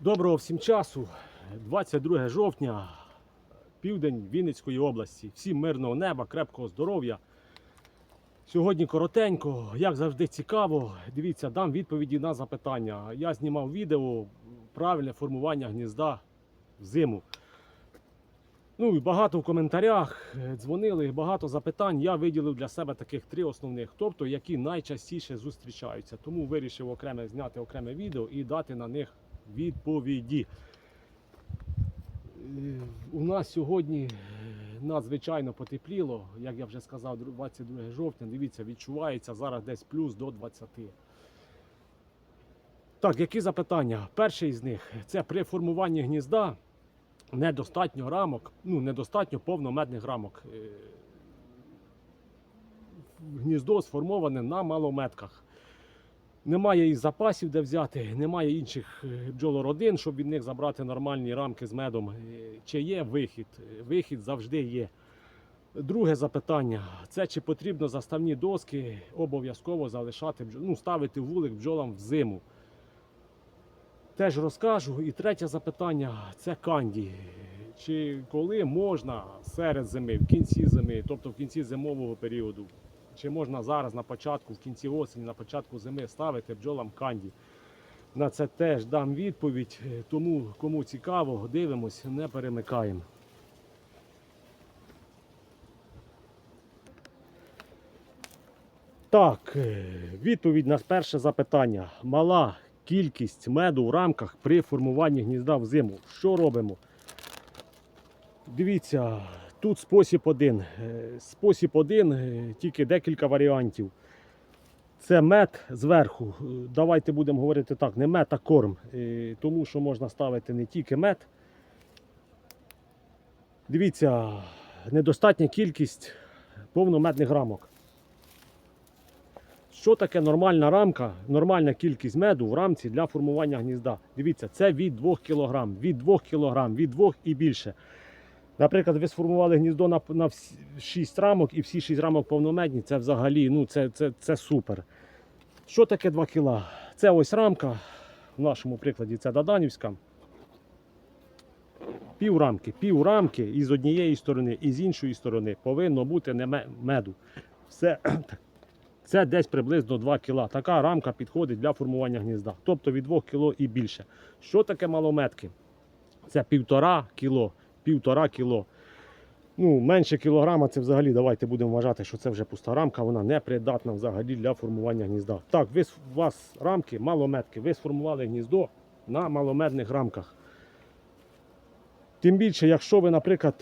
Доброго всім часу. 22 жовтня, південь Вінницької області. Всім мирного неба, крепкого здоров'я. Сьогодні коротенько, як завжди цікаво. Дивіться, дам відповіді на запитання. Я знімав відео правильне формування гнізда взиму. Ну і багато в коментарях е, дзвонили, багато запитань. Я виділив для себе таких три основних, тобто які найчастіше зустрічаються. Тому вирішив окреме зняти окреме відео і дати на них відповіді. Е, У нас сьогодні е, надзвичайно потепліло, як я вже сказав, 22 жовтня. Дивіться, відчувається зараз десь плюс до 20. Так, які запитання? Перший з них це при формуванні гнізда недостатньо рамок, ну недостатньо повномедних рамок. Е, Гніздо сформоване на малометках. Немає і запасів, де взяти, немає інших е, бджолородин, щоб від них забрати нормальні рамки з медом. Е, Чи є вихід? Е, Вихід завжди є. Друге запитання: це чи потрібно заставні доски обов'язково залишати ну, ставити вулик бджолам взиму. Теж розкажу. І третє запитання це канді. Чи коли можна серед зими, в кінці зими, тобто в кінці зимового періоду, чи можна зараз на початку, в кінці осені, на початку зими ставити бджолам канді? На це теж дам відповідь. Тому кому цікаво, дивимось, не перемикаємо. Так, е, відповідь на перше запитання. Мала кількість меду в рамках при формуванні гнізда взиму. Що робимо? Дивіться, тут спосіб один. Е, Спосіб один, е, тільки декілька варіантів. Це мед зверху. Е, Давайте будемо говорити так, не мед, а корм. Тому що можна ставити не тільки мед. Дивіться, недостатня кількість повномедних рамок. Що таке нормальна рамка, нормальна кількість меду в рамці для формування гнізда? Дивіться, це від 2 кг, від 2 кг, від 2 і більше. Наприклад, ви сформували гніздо на, на 6 рамок і всі 6 рамок повномедні, це взагалі ну, це, це, це супер. Що таке 2 кг? Це ось рамка, в нашому прикладі це Даданівська. Пів рамки, пів рамки і з однієї сторони, і з іншої сторони повинно бути не меду. Все, це десь приблизно 2 кг. Така рамка підходить для формування гнізда. Тобто від 2 кг і більше. Що таке малометки? Це півтора кіло. Півтора кіло. Ну, менше кілограма це взагалі давайте будемо вважати, що це вже пуста рамка, вона не придатна взагалі для формування гнізда. Так, ви, у вас рамки, малометки, ви сформували гніздо на маломедних рамках. Тим більше, якщо ви, наприклад,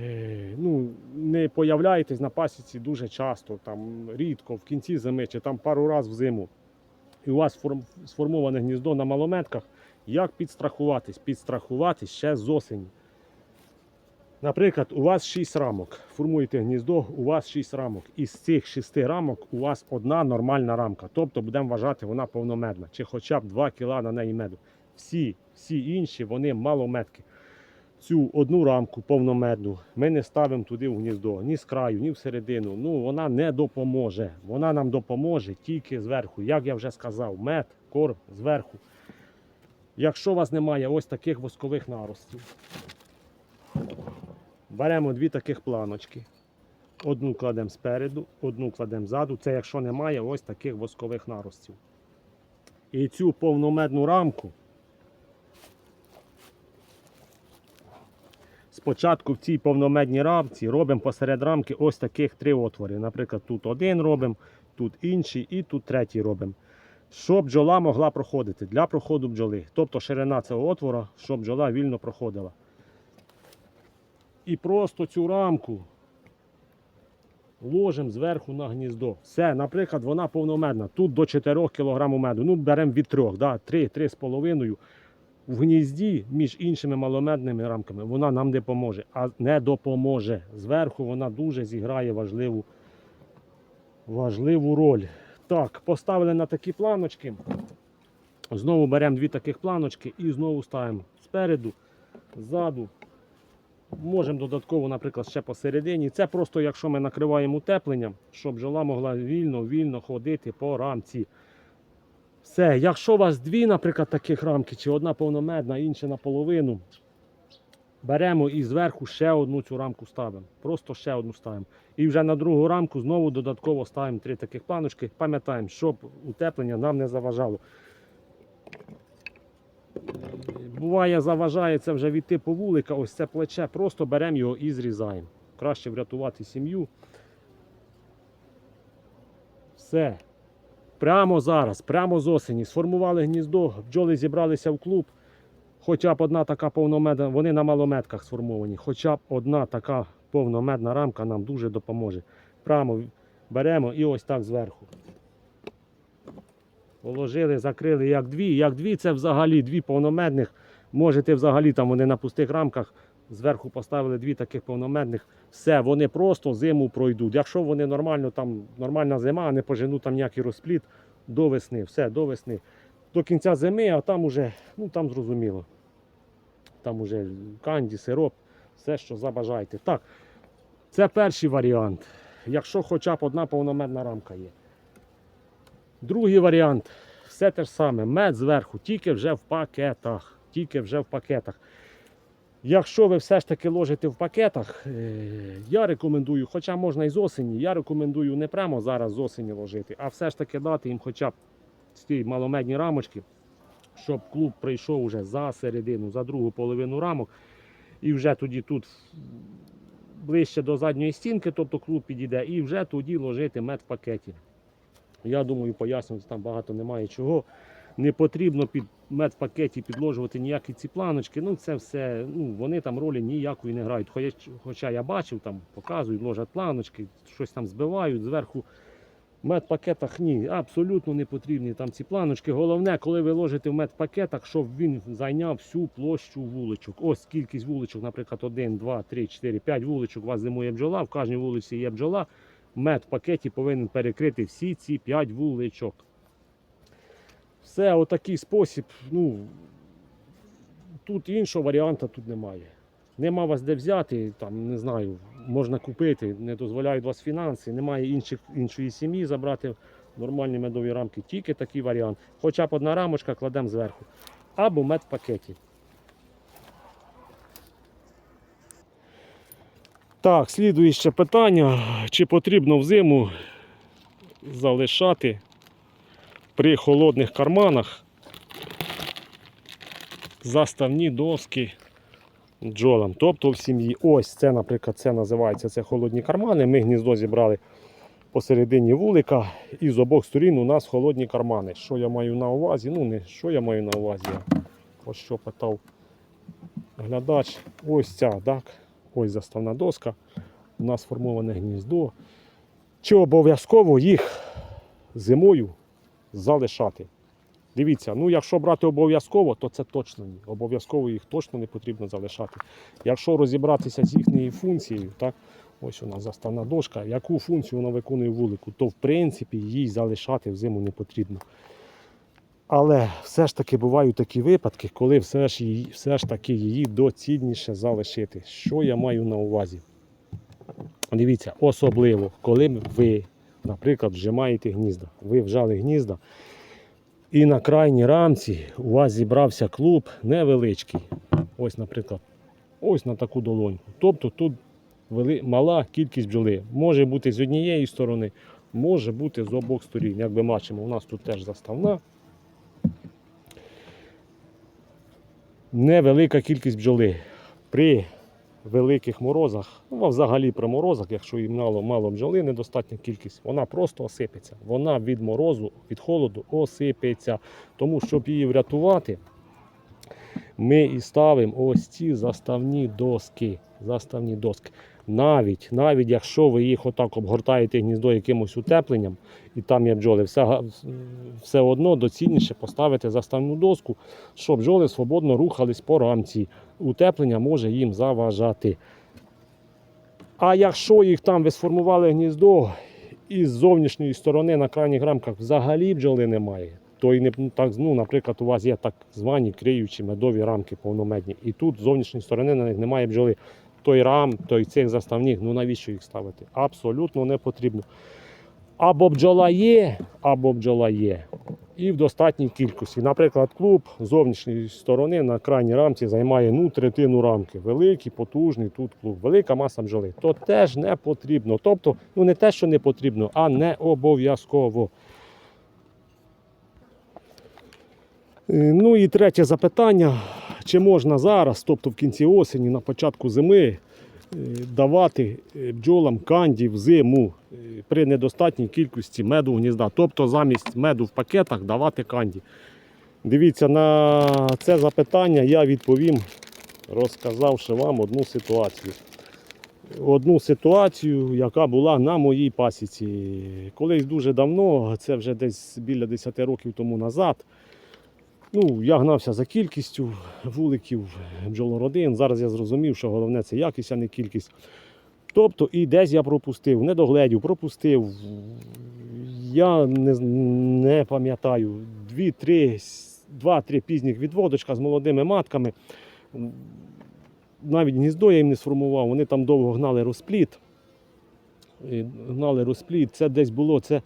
е, ну, не появляєтесь на пасіці дуже часто, там, рідко, в кінці зими чи там пару разів взиму, і у вас форм- сформоване гніздо на малометках, як підстрахуватись? Підстрахуватись ще з осені. Наприклад, у вас 6 рамок. Формуєте гніздо, у вас 6 рамок. Із цих 6 рамок у вас одна нормальна рамка. Тобто будемо вважати, вона повномедна. Чи хоча б 2 кг на неї меду. Всі, всі інші вони малометки. Цю одну рамку повномедну ми не ставимо туди в гніздо, ні з краю, ні всередину. Ну, вона не допоможе. Вона нам допоможе тільки зверху. Як я вже сказав, мед, корм зверху. Якщо у вас немає ось таких воскових наростів, Беремо дві таких планочки. Одну кладемо спереду, одну кладемо ззаду. Це якщо немає ось таких воскових наростів. І цю повномедну рамку спочатку в цій повномедній рамці робимо посеред рамки ось таких три отвори. Наприклад, тут один робимо, тут інший і тут третій робимо. Щоб бджола могла проходити для проходу бджоли. Тобто ширина цього отвора, щоб бджола вільно проходила і просто цю рамку ложимо зверху на гніздо. Все, наприклад, вона повномедна. Тут до 4 кг меду. Ну, беремо від 3, да, 3-3,5 в гнізді між іншими маломедними рамками. Вона нам не допоможе. А не допоможе. Зверху вона дуже зіграє важливу, важливу роль. Так, поставили на такі планочки. Знову беремо дві таких планочки і знову ставимо спереду, ззаду. Можемо додатково, наприклад, ще посередині. Це просто якщо ми накриваємо утепленням, щоб бджола могла вільно, вільно ходити по рамці. Все, якщо у вас дві, наприклад, таких рамки, чи одна повномедна, інша наполовину, беремо і зверху ще одну цю рамку ставимо. Просто ще одну ставимо. І вже на другу рамку знову додатково ставимо три таких планочки. Пам'ятаємо, щоб утеплення нам не заважало. Буває, заважає це вже від типу вулика, ось це плече, просто беремо його і зрізаємо. Краще врятувати сім'ю. Все. Прямо зараз, прямо з осені, сформували гніздо, бджоли зібралися в клуб. Хоча б одна така повномедна, вони на малометках сформовані, хоча б одна така повномедна рамка нам дуже допоможе. Прямо беремо і ось так зверху. Положили, закрили як дві. Як дві це взагалі дві повномедних. Можете взагалі там вони на пустих рамках зверху поставили дві таких повномедних. Все, вони просто зиму пройдуть. Якщо вони нормально, там нормальна зима, не поженуть там ніякий розпліт до весни. Все, до весни. До кінця зими, а там уже, ну там зрозуміло. Там уже канді, сироп, все, що забажаєте. Так, це перший варіант. Якщо хоча б одна повномедна рамка є. Другий варіант все те ж саме. Мед зверху, тільки вже в пакетах. Тільки вже в пакетах. Якщо ви все ж таки ложите в пакетах, е, я рекомендую, хоча можна і з осені, я рекомендую не прямо зараз з осені ложити, а все ж таки дати їм хоча б ці маломедні рамочки, щоб клуб прийшов уже за середину, за другу половину рамок. І вже тоді тут ближче до задньої стінки, тобто клуб підійде, і вже тоді ложити мед в пакеті. Я думаю, пояснювати там багато немає чого. Не потрібно під медпакеті підложувати ніякі ці планочки. Ну це все, ну вони там ролі ніякої не грають. Хоча, я бачив, там показують, ложать планочки, щось там збивають зверху. В медпакетах ні, абсолютно не потрібні там ці планочки. Головне, коли ви ложите в медпакетах, щоб він зайняв всю площу вуличок. Ось кількість вуличок, наприклад, 1, 2, 3, 4, 5 вуличок. У вас зимує бджола, в кожній вулиці є бджола. Мед в пакеті повинен перекрити всі ці 5 вуличок. Все, отакий спосіб. Ну, тут іншого варіанту тут немає. Нема вас де взяти, там, не знаю, можна купити, не дозволяють вас фінанси, немає інших, іншої сім'ї забрати нормальні медові рамки. Тільки такий варіант. Хоча б одна рамочка кладемо зверху. Або мед в пакеті. Так, слідуюче питання. Чи потрібно взиму залишати при холодних карманах заставні доски бджолам, тобто в сім'ї. Ось це, наприклад, це називається це холодні кармани. Ми гніздо зібрали посередині вулика, і з обох сторін у нас холодні кармани. Що я маю на увазі? Ну, не що я маю на увазі, а ось що питав глядач. Ось ця, так. Ось заставна доска. У нас сформоване гніздо. Чи обов'язково їх зимою залишати? Дивіться, ну якщо брати обов'язково, то це точно ні. Обов'язково їх точно не потрібно залишати. Якщо розібратися з їхньою функцією, так, ось у нас заставна дошка, яку функцію вона виконує вулику, то в принципі їй залишати взиму не потрібно. Але все ж таки бувають такі випадки, коли все ж, її, все ж таки її доцільніше залишити. Що я маю на увазі? Дивіться, особливо, коли ви, наприклад, вжимаєте гнізда. Ви вжали гнізда, і на крайній рамці у вас зібрався клуб невеличкий. Ось, наприклад, ось на таку долоньку. Тобто тут мала кількість бджоли. Може бути з однієї сторони, може бути з обох сторін. Як ми бачимо, у нас тут теж заставна. Невелика кількість бджоли. При великих морозах, ну а взагалі при морозах, якщо їм мало, мало бджоли, недостатня кількість, вона просто осипеться. Вона від морозу, від холоду осипеться. Тому, щоб її врятувати, ми і ставимо ось ці заставні доски. Заставні доски. Навіть, навіть якщо ви їх отак обгортаєте гніздо якимось утепленням, і там є бджоли, все, все одно доцільніше поставити заставну доску, щоб бджоли свободно рухались по рамці. Утеплення може їм заважати. А якщо їх там ви сформували гніздо і з зовнішньої сторони на крайніх рамках взагалі бджоли немає, то і не так, ну, наприклад, у вас є так звані криючі медові рамки повномедні, і тут з зовнішньої сторони на них немає бджоли. Той рам, той цих заставних, ну навіщо їх ставити? Абсолютно не потрібно. Або бджола є, або бджола є. і в достатній кількості. Наприклад, клуб з зовнішньої сторони на крайній рамці займає ну, третину рамки. Великий, потужний тут клуб, велика маса бджоли. То теж не потрібно. Тобто, ну не те, що не потрібно, а не обов'язково. Е, Ну і третє запитання: чи можна зараз, тобто в кінці осені, на початку зими, е, давати е, бджолам канді в зиму е, при недостатній кількості меду гнізда, тобто замість меду в пакетах давати канді. Дивіться, на це запитання я відповім, розказавши вам одну ситуацію. Одну ситуацію, яка була на моїй пасіці. Колись дуже давно, це вже десь біля 10 років тому назад. Ну, я гнався за кількістю вуликів бджолородин. Зараз я зрозумів, що головне це якість, а не кількість. Тобто і десь я пропустив, не догледів, пропустив. Я не, не пам'ятаю, дві-три, с- два-три пізніх відводочка з молодими матками. Навіть гніздо я їм не сформував, вони там довго гнали розпліт. Гнали розпліт. Це десь було, це,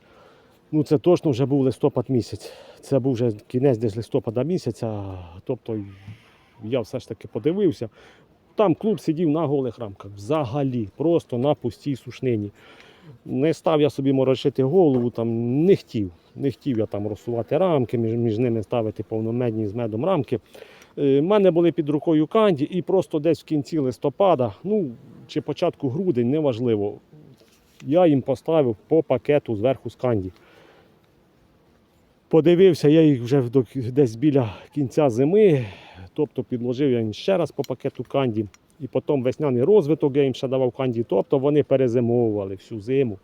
ну, це точно вже був листопад місяць. Це був вже кінець десь листопада місяця. Тобто я все ж таки подивився. Там клуб сидів на голих рамках. Взагалі, просто на пустій сушнині. Не став я собі морошити голову, там не хотів. Не хотів я там розсувати рамки, між, між ними ставити повномедні з медом рамки. У мене були під рукою канді, і просто десь в кінці листопада, ну чи початку грудень, неважливо. Я їм поставив по пакету зверху з канді. Подивився, я їх вже десь біля кінця зими, тобто підложив я їм ще раз по пакету канді. І потім весняний розвиток я їм ще давав канді. Тобто вони перезимовували всю зиму.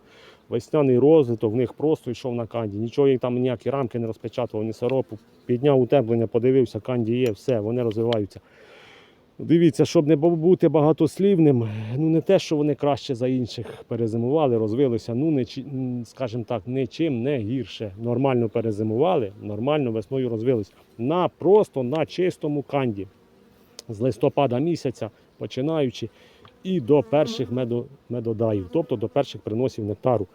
Весняний розвиток в них просто йшов на канді. Нічого їм там ніякі рамки не розпечатував, ні сиропу. Підняв утеплення, подивився, канді є, все, вони розвиваються. Дивіться, щоб не бути багатослівним, ну не те, що вони краще за інших перезимували, розвилися, ну не скажімо так, нічим не гірше. Нормально перезимували, нормально весною розвились. На просто на чистому канді. З листопада місяця, починаючи, і до перших медо, медодаїв, тобто до перших приносів нектару.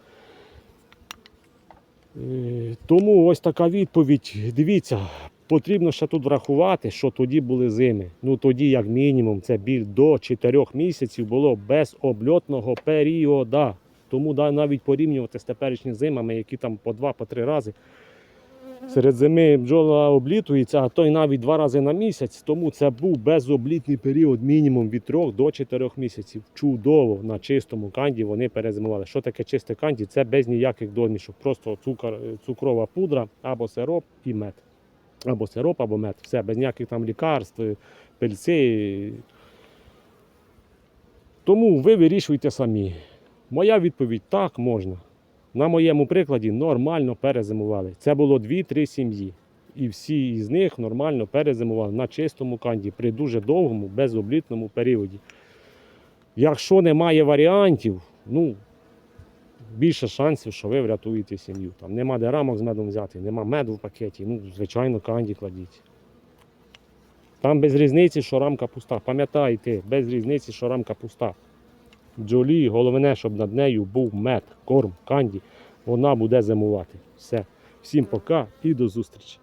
Е, Тому ось така відповідь. Дивіться, потрібно ще тут врахувати, що тоді були зими. Ну тоді, як мінімум, це біль до 4 місяців було без обльотного періоду. Тому да, навіть порівнювати з теперішніми зимами, які там по 2-3 рази. Серед зими бджола облітується, а то й навіть два рази на місяць. Тому це був безоблітний період мінімум від 3 до 4 місяців. Чудово на чистому канді вони перезимували. Що таке чисте канді? Це без ніяких домішок. Просто цукор, цукрова пудра або сироп і мед. Або сироп, або мед. Все, без ніяких там лікарств, пильці. Тому ви вирішуйте самі. Моя відповідь так можна. На моєму прикладі нормально перезимували. Це було 2-3 сім'ї. І всі з них нормально перезимували на чистому канді при дуже довгому, безоблітному періоді. Якщо немає варіантів, ну більше шансів, що ви врятуєте сім'ю. Там нема де рамок з медом взяти, нема меду в пакеті, ну, звичайно, канді кладіть. Там без різниці, що рамка пуста. Пам'ятайте, без різниці, що рамка пуста. Джолі, головне, щоб над нею був мед, корм, канді. Вона буде зимувати. Все. Всім пока і до зустрічі.